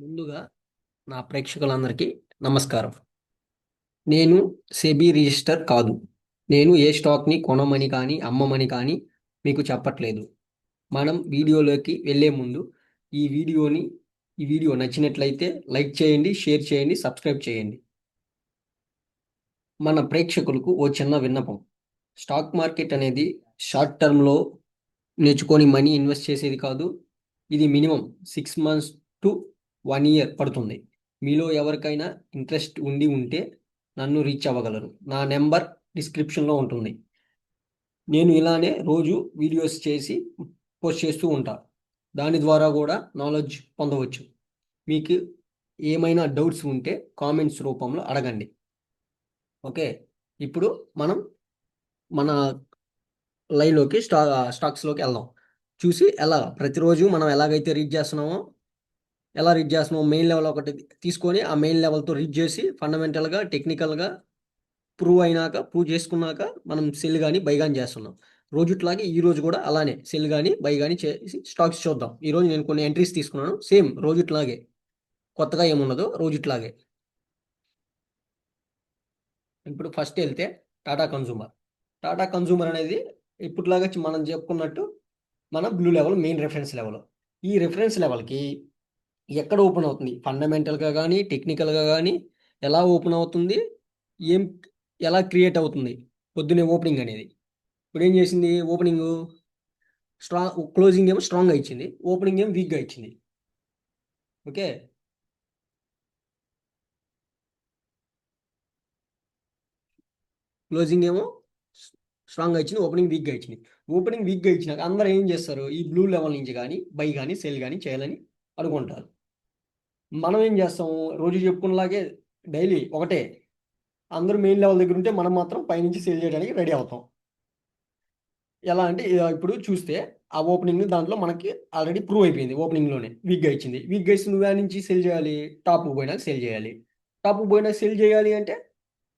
ముందుగా నా ప్రేక్షకులందరికీ నమస్కారం. నేను సెబీ రిజిస్టర్ కాదు. నేను ఏ స్టాక్ని కొనమని కానీ అమ్మమని కానీ మీకు చెప్పట్లేదు. మనం వీడియోలోకి వెళ్ళే ముందు ఈ వీడియోని ఈ వీడియో నచ్చినట్లయితే లైక్ చేయండి షేర్ చేయండి సబ్స్క్రైబ్ చేయండి. మన ప్రేక్షకులకు ఓ చిన్న విన్నపం. స్టాక్ మార్కెట్ అనేది షార్ట్ టర్మ్లో నేర్చుకొని మనీ ఇన్వెస్ట్ చేసేది కాదు. ఇది minimum six months to one year పడుతుంది. మీలో ఎవరికైనా ఇంట్రెస్ట్ ఉండి ఉంటే నన్ను రీచ్ అవ్వగలరు. నా నెంబర్ డిస్క్రిప్షన్లో ఉంటుంది. నేను ఇలానే రోజు వీడియోస్ చేసి పోస్ట్ చేస్తూ ఉంటా. దాని ద్వారా కూడా నాలెడ్జ్ పొందవచ్చు. మీకు ఏమైనా డౌట్స్ ఉంటే కామెంట్స్ రూపంలో అడగండి. ఓకే? ఇప్పుడు మనం మన లైవ్లోకి స్టా స్టాక్స్లోకి వెళ్దాం. చూసి ఎలా? ప్రతిరోజు మనం ఎలాగైతే రీడ్ చేస్తున్నామో ఎలా రీడ్ చేస్తున్నామో మెయిన్ లెవెల్ ఒకటి తీసుకొని ఆ మెయిన్ లెవెల్తో రీడ్ చేసి ఫండమెంటల్గా టెక్నికల్గా ప్రూవ్ అయినాక ప్రూవ్ చేసుకున్నాక మనం సెల్ కానీ బై కానీ చేస్తున్నాం. రోజుట్లాగే ఈ రోజు కూడా అలానే సెల్ కానీ బై కానీ చేసి స్టాక్స్ చూద్దాం. ఈరోజు నేను కొన్ని ఎంట్రీస్ తీసుకున్నాను. సేమ్ రోజుట్లాగే. కొత్తగా ఏమున్నదో రోజుట్లాగే. ఇప్పుడు ఫస్ట్ వెళ్తే టాటా కన్సూమర్ టాటా కన్సూమర్ అనేది ఇప్పటిలాగా మనం చెప్పుకున్నట్టు మన blue level main reference level ఈ రెఫరెన్స్ లెవెల్కి ఎక్కడ ఓపెన్ అవుతుంది? ఫండమెంటల్గా కానీ టెక్నికల్గా కానీ ఎలా ఓపెన్ అవుతుంది? ఏం ఎలా క్రియేట్ అవుతుంది? పొద్దునే ఓపెనింగ్ అనేది. ఇప్పుడు ఏం చేసింది? ఓపెనింగ్ స్ట్రాంగ్ క్లోజింగ్ ఏమో స్ట్రాంగ్గా ఇచ్చింది. ఓపెనింగ్ ఏమో వీక్గా ఇచ్చింది. ఓకే? క్లోజింగ్ ఏమో స్ట్రాంగ్గా ఇచ్చింది. ఓపెనింగ్ వీక్గా ఇచ్చింది. ఓపెనింగ్ వీక్గా ఇచ్చినాక అందరూ ఏం చేస్తారు? ఈ బ్లూ లెవెల్ నుంచి కానీ బై కానీ సెల్ కానీ చేయాలని అనుకుంటారు. మనం ఏం చేస్తాం రోజు చెప్పుకున్నలాగే డైలీ ఒకటే. అందరూ మెయిన్ లెవెల్ దగ్గర ఉంటే మనం మాత్రం పైనుంచి సేల్ చేయడానికి రెడీ అవుతాం. ఎలా అంటే ఇప్పుడు చూస్తే ఆ ఓపెనింగ్ దాంట్లో మనకి ఆల్రెడీ ప్రూవ్ అయిపోయింది ఓపెనింగ్లోనే. వీక్గా ఇచ్చింది. వీక్గా ఇచ్చి నువ్వు నుంచి సెల్ చేయాలి? టాప్ పోయినాక సెల్ చేయాలి. టాప్ పోయినా సెల్ చేయాలి అంటే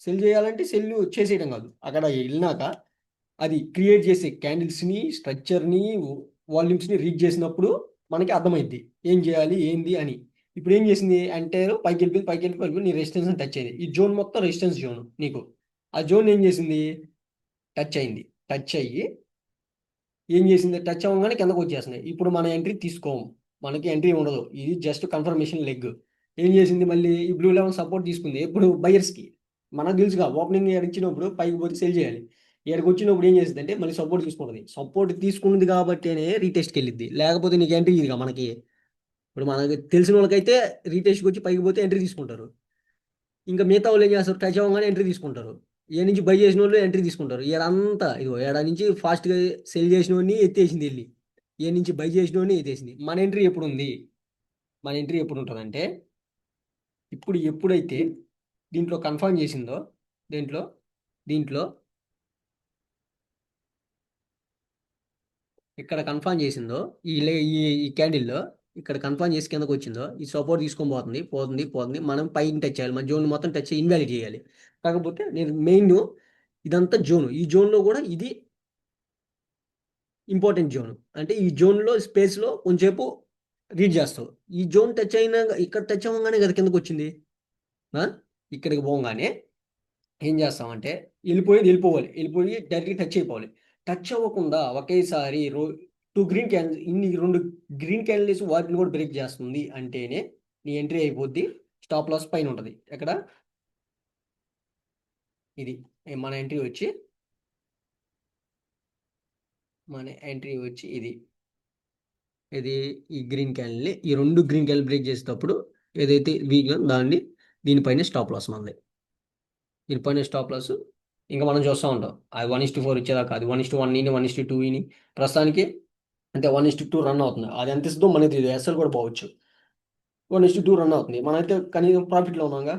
సెల్ చేయాలంటే సెల్ చేసేయడం కాదు. అక్కడ వెళ్ళినాక అది క్రియేట్ చేసే క్యాండిల్స్ని స్ట్రక్చర్ని వాల్యూమ్స్ని రీడ్ చేసినప్పుడు మనకి అర్థమైద్ది. ఏం చేయాలి? ఏంది? అని. ఇప్పుడు ఏం చేసింది అంటే పైకి వెళ్ళిపోయింది పైకి వెళ్ళిపోయి నీ రెసిస్టెన్స్ టచ్ అయింది. ఈ జోన్ మొత్తం రెసిస్టెన్స్ జోన్ నీకు. ఆ జోన్ ఏం చేసింది? టచ్ అయింది. టచ్ అయ్యి ఏం చేసింది? టచ్ అవ్వగానే కిందకు వచ్చేస్తున్నాయి ఇప్పుడు మన ఎంట్రీ తీసుకోము. మనకి ఎంట్రీ ఉండదు. ఇది జస్ట్ కన్ఫర్మేషన్ లెగ్ ఏం చేసింది మళ్ళీ? ఈ బ్లూ లెవెన్ సపోర్ట్ తీసుకుంది. ఇప్పుడు బయర్స్కి మనకు తెలుసుగా ఓపెనింగ్ ఇచ్చినప్పుడు పైకి పోతే సెల్ చేయాలి. ఇక్కడికి వచ్చినప్పుడు ఏం చేస్తుంది అంటే మళ్ళీ సపోర్ట్ తీసుకుంటుంది. సపోర్ట్ తీసుకున్నది కాబట్టినే రీటెస్ట్కి వెళ్ళిద్ది. లేకపోతే నీకు ఎంట్రీ ఇదిగా మనకి. ఇప్పుడు మనకి తెలిసిన వాళ్ళకైతే రీటెస్ట్కి వచ్చి పైకి పోతే ఎంట్రీ తీసుకుంటారు. ఇంకా మిగతా వాళ్ళు ఏం చేస్తారు? టచ్ అవ్వగానే ఎంట్రీ తీసుకుంటారు. ఏ నుంచి బై చేసిన వాళ్ళు ఎంట్రీ తీసుకుంటారు. ఏడంతా ఇదిగో ఏడా నుంచి ఫాస్ట్గా సెల్ చేసిన వాడిని ఎత్తేసింది వెళ్ళి. ఏ నుంచి బై చేసిన వాడిని ఎత్తేసింది. మన ఎంట్రీ ఎప్పుడు ఉంది మన ఎంట్రీ ఎప్పుడు ఉంటుందంటే ఇప్పుడు ఎప్పుడైతే దీంట్లో కన్ఫర్మ్ చేసిందో దీంట్లో? దీంట్లో ఇక్కడ కన్ఫర్మ్ చేసిందో ఈ ఈ ఈ క్యాండిల్లో ఇక్కడ కన్ఫర్మ్ చేసి కిందకు వచ్చిందో ఈ సపోర్ట్ తీసుకొని పోతుంది పోతుంది పోతుంది. మనం పైన టచ్ చేయాలి. మన జోన్ మొత్తం టచ్ ఇన్వాలిడ్ చేయాలి. కాకపోతే నేను మెయిన్ ఇదంతా జోన్ ఈ జోన్లో కూడా ఇది ఇంపార్టెంట్ జోన్ అంటే ఈ జోన్లో స్పేస్లో కొంచెంసేపు రీడ్ చేస్తావు. ఈ జోన్ టచ్ అయినా ఇక్కడ టచ్ అవ్వగానే కదా కిందకు వచ్చింది? ఇక్కడికి పోగానే ఏం చేస్తామంటే వెళ్ళిపోయేది వెళ్ళిపోవాలి. వెళ్ళిపోయి డైరెక్ట్గా టచ్ అయిపోవాలి. టచ్ అవ్వకుండా ఒకేసారి రో టూ గ్రీన్ క్యాండిల్స్ ఇన్ని రెండు గ్రీన్ క్యాండిల్స్ వాటిని కూడా బ్రేక్ చేస్తుంది అంటేనే నీ ఎంట్రీ అయిపోద్ది. స్టాప్ లాస్ పైన ఉంటుంది. ఎక్కడ? ఇది మన ఎంట్రీ వచ్చి మన ఎంట్రీ వచ్చి ఇది. ఇది ఈ గ్రీన్ క్యాండిల్ని ఈ రెండు గ్రీన్ క్యాండిల్ బ్రేక్ చేసేటప్పుడు ఏదైతే వీక్ దాన్ని దీనిపైన స్టాప్ లాస్ మనది. దీనిపైన స్టాప్ లాస్ ఇంకా మనం చూస్తూ ఉంటాం. అది వన్ ఇస్ టు ఫోర్ ఇచ్చేదాకా అది వన్ ఇస్ టు వన్ ఇని వన్ ఇస్ టు టూ ఇని ప్రస్తుతానికి అంటే one is to two run అవుతుంది. అది ఎంత ఇస్తుందో మనకి తెలియదు. ఎస్ఎల్ కూడా పోవచ్చు. One is to two run అవుతుంది. మనమైతే కనీసం ప్రాఫిట్లో ఉన్నాగా.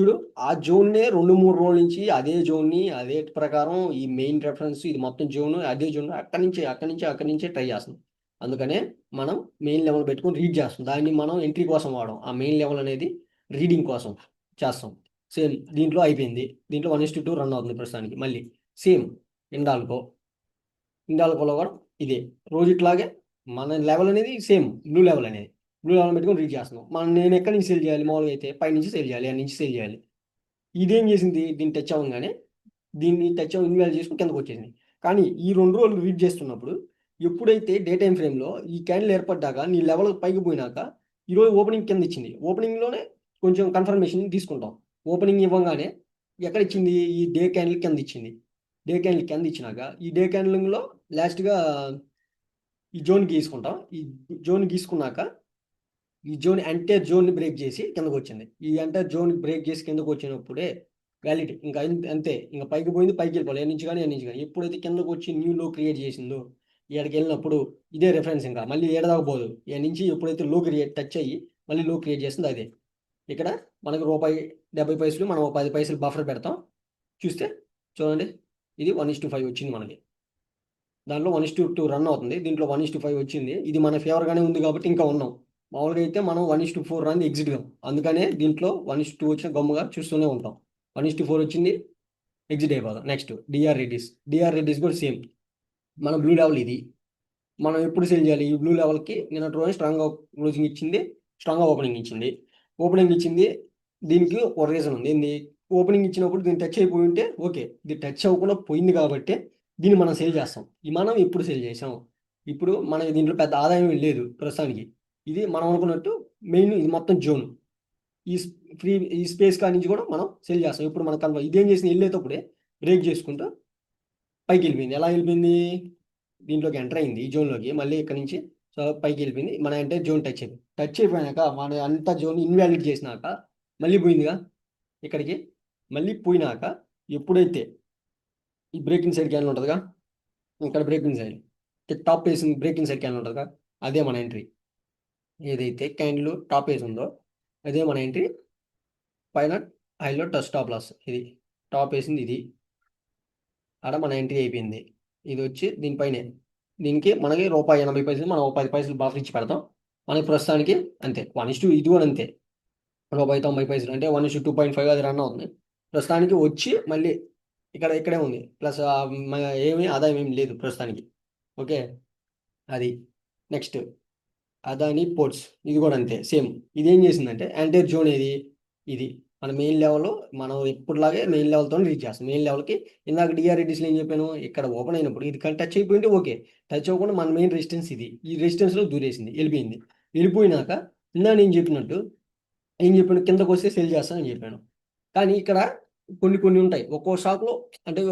చూడు ఆ జోన్నే రెండు మూడు రోజుల నుంచి అదే జోన్ని అదే ప్రకారం ఈ మెయిన్ రెఫరెన్స్ ఇది మొత్తం జోన్ అదే జోన్ అక్కడి నుంచి అక్కడి నుంచి అక్కడి నుంచే ట్రై చేస్తున్నాం. అందుకనే మనం మెయిన్ లెవెల్ పెట్టుకుని రీడ్ చేస్తాం దాన్ని మనం ఎంట్రీ కోసం వాడడం. ఆ మెయిన్ లెవెల్ అనేది రీడింగ్ కోసం చేస్తాం. సేమ్ దీంట్లో అయిపోయింది. దీంట్లో వన్ ఇస్ టూ రన్ అవుతుంది ప్రస్తుతానికి. మళ్ళీ. సేమ్ ఇండాల్కో ఇండాల్కోలో కూడా ఇదే. రోజు ఇట్లాగే మన లెవెల్ అనేది సేమ్ బ్లూ లెవెల్ అనేది. బ్లూ లెవెల్ పెట్టుకొని రీడ్ చేస్తున్నాం. మనం నేను ఎక్కడి నుంచి సేల్ చేయాలి? మామూలుగా అయితే పై నుంచి సేల్ చేయాలి అని నుంచి సేల్ చేయాలి. ఇదేం చేసింది? దీన్ని టచ్ అవ్వగానే దీన్ని టచ్ అవ్వ ఇన్వాల్వ్ చేసుకుని కిందకు వచ్చేసింది. కానీ ఈ రెండు రోజులు రీడ్ చేస్తున్నప్పుడు ఎప్పుడైతే డే టైం ఫ్రేమ్లో ఈ క్యాండిల్ ఏర్పడ్డాక నీ లెవెల్ పైకి పోయినాక ఈరోజు ఓపెనింగ్ కింద ఇచ్చింది. ఓపెనింగ్లోనే కొంచెం కన్ఫర్మేషన్ తీసుకుంటాం. ఓపెనింగ్ ఇవ్వగానే ఎక్కడ ఇచ్చింది? ఈ డే క్యాండిల్ కింద ఇచ్చింది. డే క్యాండిల్ కింద ఇచ్చినాక ఈ డే క్యాన్లింగ్లో లాస్ట్గా ఈ జోన్ గీసుకుంటాం. ఈ జోన్ గీసుకున్నాక ఈ జోన్ ఎంటైర్ జోన్ని బ్రేక్ చేసి కిందకు వచ్చింది ఈ ఎంటైర్ జోన్ బ్రేక్ చేసి కిందకు వచ్చినప్పుడే వ్యాలిడ్ ఇంకా అంతే ఇంకా పైకి పోయింది పైకి వెళ్ళిపోవాలి. ఎన్ని నుంచి కానీ ఎన్ని నుంచి కానీ. ఎప్పుడైతే కిందకు వచ్చి న్యూ లో క్రియేట్ చేసిందో ఇక్కడికి వెళ్ళినప్పుడు ఇదే రెఫరెన్స్ ఇంకా. మళ్ళీ ఏడదాకా పోదు. ఏ నుంచి ఎప్పుడైతే లో క్రియేట్ టచ్ అయ్యి మళ్ళీ లో క్రియేట్ చేసిందో అదే. ఇక్కడ మనకు రూపాయి డెబ్బై పైసలు మనం పది పైసలు బఫర్ పెడతాం. చూస్తే చూడండి. ఇది వన్ ఇస్ టు ఫైవ్ వచ్చింది మనకి. దాంట్లో one is to two run అవుతుంది. దీంట్లో వన్ ఇస్ టు ఫైవ్ వచ్చింది. ఇది మన ఫేవర్గానే ఉంది కాబట్టి ఇంకా ఉన్నాం. మామూలుగా అయితే మనం one is to four run ఎగ్జిట్గా అందుకనే దీంట్లో వన్ ఇస్ టూ వచ్చిన గమ్ముగా చూస్తూనే ఉంటాం. వన్ ఇస్ టు ఫోర్ వచ్చింది ఎగ్జిట్ అయిపోదాం. Next DR Reddy's DR Reddy's కూడా సేమ్ మన బ్లూ లెవెల్ ఇది. మనం ఎప్పుడు సెల్ చేయాలి? ఈ బ్లూ లెవెల్కి నిన్న రోజు స్ట్రాంగ్గా క్లోజింగ్ ఇచ్చింది. స్ట్రాంగ్గా ఓపెనింగ్ ఇచ్చింది. ఓపెనింగ్ ఇచ్చింది. దీనికి ఒక రీజన్ ఉంది. ఏంది? ఓపెనింగ్ ఇచ్చినప్పుడు దీన్ని టచ్ అయిపోయి ఉంటే ఓకే ఇది టచ్ అవ్వకుండా పోయింది కాబట్టి దీన్ని మనం సేల్ చేస్తాం. ఈ మనం ఎప్పుడు సేల్ చేసాం. ఇప్పుడు మనకి దీంట్లో పెద్ద ఆదాయం లేదు ప్రస్తుతానికి. ఇది మనం అనుకున్నట్టు మెయిన్ ఇది మొత్తం జోన్. ఈ ఫ్రీ ఈ స్పేస్ కాడి నుంచి కూడా మనం సేల్ చేస్తాం. ఇప్పుడు మనకు కన్వర్ ఇదేం చేసి వెళ్ళేటప్పుడే బ్రేక్ చేసుకుంటూ పైకి వెళ్ళిపోయింది. ఎలా వెళ్ళిపోయింది? దీంట్లోకి ఎంటర్ అయింది ఈ జోన్లోకి మళ్ళీ ఇక్కడ నుంచి సో పైకి వెళ్ళిపోయింది. మన అంటే జోన్ టచ్ అయిపోయింది. టచ్ అయిపోయాక మన అంతా జోన్ ఇన్వాలిడ్ చేసినాక మళ్ళీ పోయిందిగా? ఇక్కడికి మళ్ళీ పోయినాక ఎప్పుడైతే ఈ బ్రేకింగ్ సైడ్ క్యాన్ ఉంటుందిగా? ఇక్కడ బ్రేకింగ్ సైడ్ టాప్ వేసింది బ్రేకింగ్ సైడ్ క్యాన్ ఉంటుందిగా? అదే మన ఎంట్రీ ఏదైతే క్యాండిల్ టాప్ వేసి ఉందో అదే మన ఎంట్రీ పైన హైలో టచ్ టాప్ లాస్ ఇది టాప్ వేసింది ఇది. అక్కడ మన ఎంట్రీ అయిపోయింది. ఇది వచ్చి దీనిపైనే దీనికి మనకి రూపాయి ఎనభై పైసలు మనం పది పైసలు బాగా ఇచ్చి పెడతాం. మనకి ప్రస్తుతానికి అంతే. వన్ ఇస్ టూ ఇది కూడా అంతే. రూపాయి తొంభై పైసలు అంటే one is two point five అది రన్ అవుతుంది. ప్రస్తుతానికి వచ్చి మళ్ళీ ఇక్కడ ఇక్కడే ఉంది. ప్లస్ ఏమీ ఆదాయం ఏమి లేదు ప్రస్తుతానికి. ఓకే? అది నెక్స్ట్. అదాని పోర్ట్స్. ఇది కూడా అంతే సేమ్. ఇది ఏం చేసిందంటే యాంటీర్ జోన్ ఏది? ఇది. మన మెయిన్ లెవెల్లో మనం ఎప్పుడులాగే మెయిన్ లెవెల్తో రీచ్ చేస్తాం. మెయిన్ లెవెల్కి ఇందాక డిఆర్ఎడిస్లో ఏం చెప్పాను? ఇక్కడ ఓపెన్ అయినప్పుడు ఇది కానీ టచ్ అయిపోయింటే ఓకే. టచ్ అవ్వకుండా మన మెయిన్ రెసిస్టెన్స్ ఇది. ఈ రెసిస్టెన్స్లో దూరేసింది వెళ్ళిపోయింది. వెళ్ళిపోయినాక ఇందా నేను చెప్పినట్టు ఏం చెప్పాను? కిందకు వస్తే సెల్ చేస్తానని చెప్పాను. కానీ ఇక్కడ కొన్ని కొన్ని ఉంటాయి. ఒక్కో షాప్లో అంటే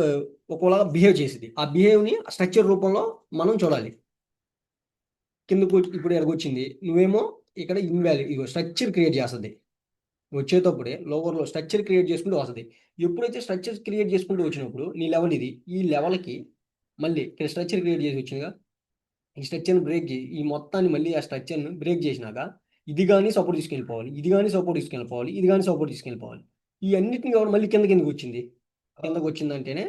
ఒక్కోలాగా బిహేవ్ చేసింది. ఆ బిహేవ్ని స్ట్రక్చర్ రూపంలో మనం చూడాలి. కిందకు ఇప్పుడు ఎరగొచ్చింది. నువ్వేమో ఇక్కడ ఇన్వాల్యూ ఇగో స్ట్రక్చర్ క్రియేట్ చేస్తుంది. వచ్చేటప్పుడే లోవర్లో స్ట్రక్చర్ క్రియేట్ చేసుకుంటూ వస్తుంది. ఎప్పుడైతే స్ట్రక్చర్ క్రియేట్ చేసుకుంటూ వచ్చినప్పుడు నీ లెవెల్ ఇది. ఈ లెవెల్కి మళ్ళీ ఇక్కడ స్ట్రక్చర్ క్రియేట్ చేసి వచ్చిందిగా. ఈ స్ట్రక్చర్ని బ్రేక్ చేసి ఈ మొత్తాన్ని మళ్ళీ ఆ స్ట్రక్చర్ని బ్రేక్ చేసినాక ఇది కానీ సపోర్ట్ తీసుకెళ్ళిపోవాలి. ఇది కానీ సపోర్ట్ తీసుకెళ్ళిపోవాలి. ఇది కానీ సపోర్ట్ తీసుకెళ్ళిపోవాలి. ఈ అన్నిటిని కావాలి మళ్ళీ కింద కిందకి వచ్చింది. కిందకు వచ్చిందంటేనే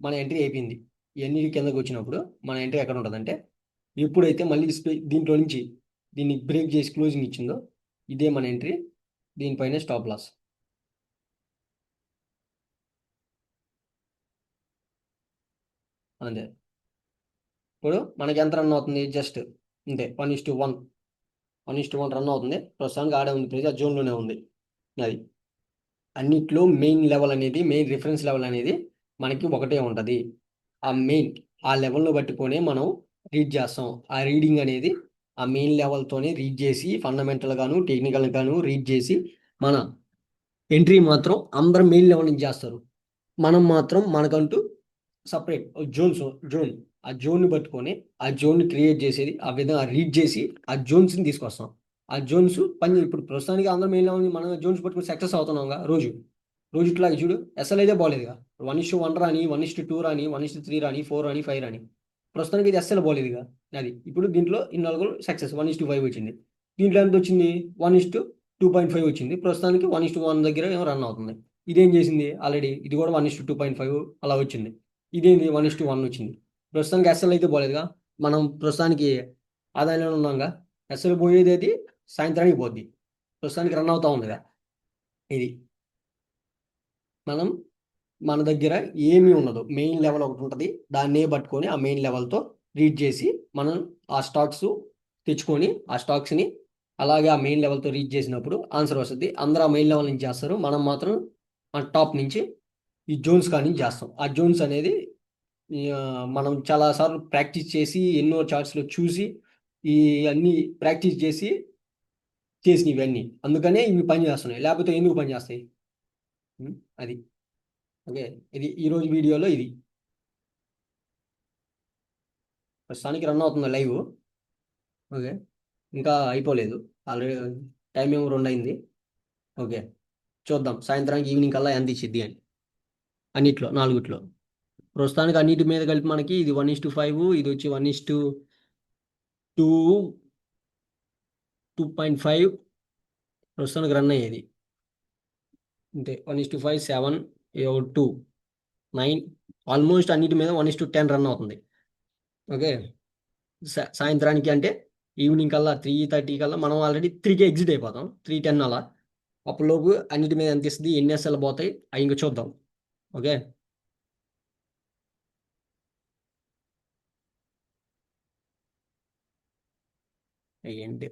మన ఎంట్రీ అయిపోయింది. ఇవన్నీ కిందకు వచ్చినప్పుడు మన ఎంట్రీ ఎక్కడ ఉంటుందంటే ఎప్పుడైతే మళ్ళీ దీంట్లో నుంచి దీన్ని బ్రేక్ చేసి క్లోజింగ్ ఇచ్చిందో ఇదే మన ఎంట్రీ. దీనిపైన స్టాప్ లాస్. అంతే. ఇప్పుడు మనకి ఎంత రన్ అవుతుంది? జస్ట్ అంతే. One is to one. One is to one run అవుతుంది. ప్రస్తుతానికి ఆడే ఉంది ప్రైజ్ ఆ జోన్లోనే ఉంది. అది. అన్నిట్లో మెయిన్ లెవెల్ అనేది మెయిన్ రిఫరెన్స్ లెవెల్ అనేది మనకి ఒకటే ఉంటుంది. ఆ మెయిన్ ఆ లెవెల్ను పట్టుకొని మనం రీడ్ చేస్తాం. ఆ రీడింగ్ అనేది ఆ మెయిన్ లెవెల్తోనే రీడ్ చేసి ఫండమెంటల్ గాను టెక్నికల్ గాను రీడ్ చేసి మన ఎంట్రీ మాత్రం అందరం మెయిన్ లెవెల్ నుంచి చేస్తారు. మనం మాత్రం మనకంటూ సపరేట్ జోన్స్ జోన్ ఆ జోన్ని పట్టుకొని ఆ జోన్ క్రియేట్ చేసేది ఆ విధంగా రీడ్ చేసి ఆ జోన్స్ని తీసుకొస్తాం. ఆ జోన్స్ పని ఇప్పుడు ప్రస్తుతానికి అందరం మెయిన్లో ఉంది మనం జోన్స్ పట్టుకుని సక్సెస్ అవుతున్నాంగా రోజు. రోజు ఇట్లా చూడు ఎస్ఎల్ అయితే బాగోలేదుగా వన్ ఇస్ వన్ రాని వన్ ఇస్ టూ రాని వన్ ఇస్ త్రీ రాని ఫోర్ రాని ఫైవ్ రాని. ప్రస్తుతానికి ఇది ఎస్ఎల్ బాగోలేదుగా అది ఇప్పుడు దీంట్లో ఈ నలుగురు success one is two five వచ్చింది. దీంట్లో ఎంత వచ్చింది? One is two point five వచ్చింది. ప్రస్తుతానికి వన్ ఇస్ వన్ దగ్గర ఏమో రన్ అవుతుంది. ఇదేం చేసింది? ఆల్రెడీ ఇది కూడా one is two point five అలా వచ్చింది. ఇదేంది? వన్ ఇస్ వన్ వచ్చింది. ప్రస్తుతానికి ఎస్ఎల్ అయితే బాగోలేదుగా మనం ప్రస్తుతానికి ఆదాయంలో ఉన్నాంగా ఎస్ఎల్ పోయేది అది సాయంత్రానికి పోద్ది. ప్రస్తుతానికి రన్ అవుతా కదా ఇది. మనం మన దగ్గర ఏమీ ఉండదు. మెయిన్ లెవెల్ ఒకటి ఉంటుంది. దాన్నే పట్టుకొని ఆ మెయిన్ లెవెల్తో రీడ్ చేసి మనం ఆ స్టాక్స్ తెచ్చుకొని ఆ స్టాక్స్ని అలాగే ఆ మెయిన్ లెవెల్తో రీచ్ చేసినప్పుడు ఆన్సర్ వస్తుంది. అందరూ ఆ మెయిన్ లెవెల్ నుంచి చేస్తారు. మనం మాత్రం ఆ టాప్ నుంచి ఈ జోన్స్ కానీ చేస్తాం. ఆ జోన్స్ అనేది మనం చాలాసార్లు ప్రాక్టీస్ చేసి ఎన్నో చార్ట్స్లో చూసి ఈ అన్ని ప్రాక్టీస్ చేసి చేసిన ఇవన్నీ. అందుకనే ఇవి పనిచేస్తున్నాయి. లేకపోతే ఎందుకు పనిచేస్తాయి? అది. ఓకే ఇది ఈరోజు వీడియోలో ఇది. ప్రస్తుతానికి రన్ అవుతుంది లైవ్ ఓకే ఇంకా అయిపోలేదు. ఆల్రెడీ టైం ఏమో రెండు అయింది. ఓకే చూద్దాం. సాయంత్రానికి ఈవినింగ్ కల్లా ఎంత ఇచ్చిద్ది అని. అన్నిట్లో నాలుగుట్లో. ప్రస్తుతానికి అన్నిటి మీద కలిపి మనకి ఇది వన్ ఇస్ టు ఫైవ్ ఇది వచ్చి one is to two two point five ప్రస్తుతానికి రన్ అయ్యేది. అంతే one is to five seven two nine almost అన్నిటి మీద one is to ten run అవుతుంది. ఓకే సాయంత్రానికి అంటే ఈవినింగ్ కల్లా త్రీ థర్టీ కల్లా మనం ఆల్రెడీ త్రీకి ఎగ్జిట్ అయిపోతాం. త్రీ టెన్ అలా. అప్పటిలోపు అన్నిటి మీద ఎంత ఇస్తుంది? ఎన్ని ఎస్ఎల్ పోతాయి? అవి ఇంకా చూద్దాం. ఓకే ఏంటి?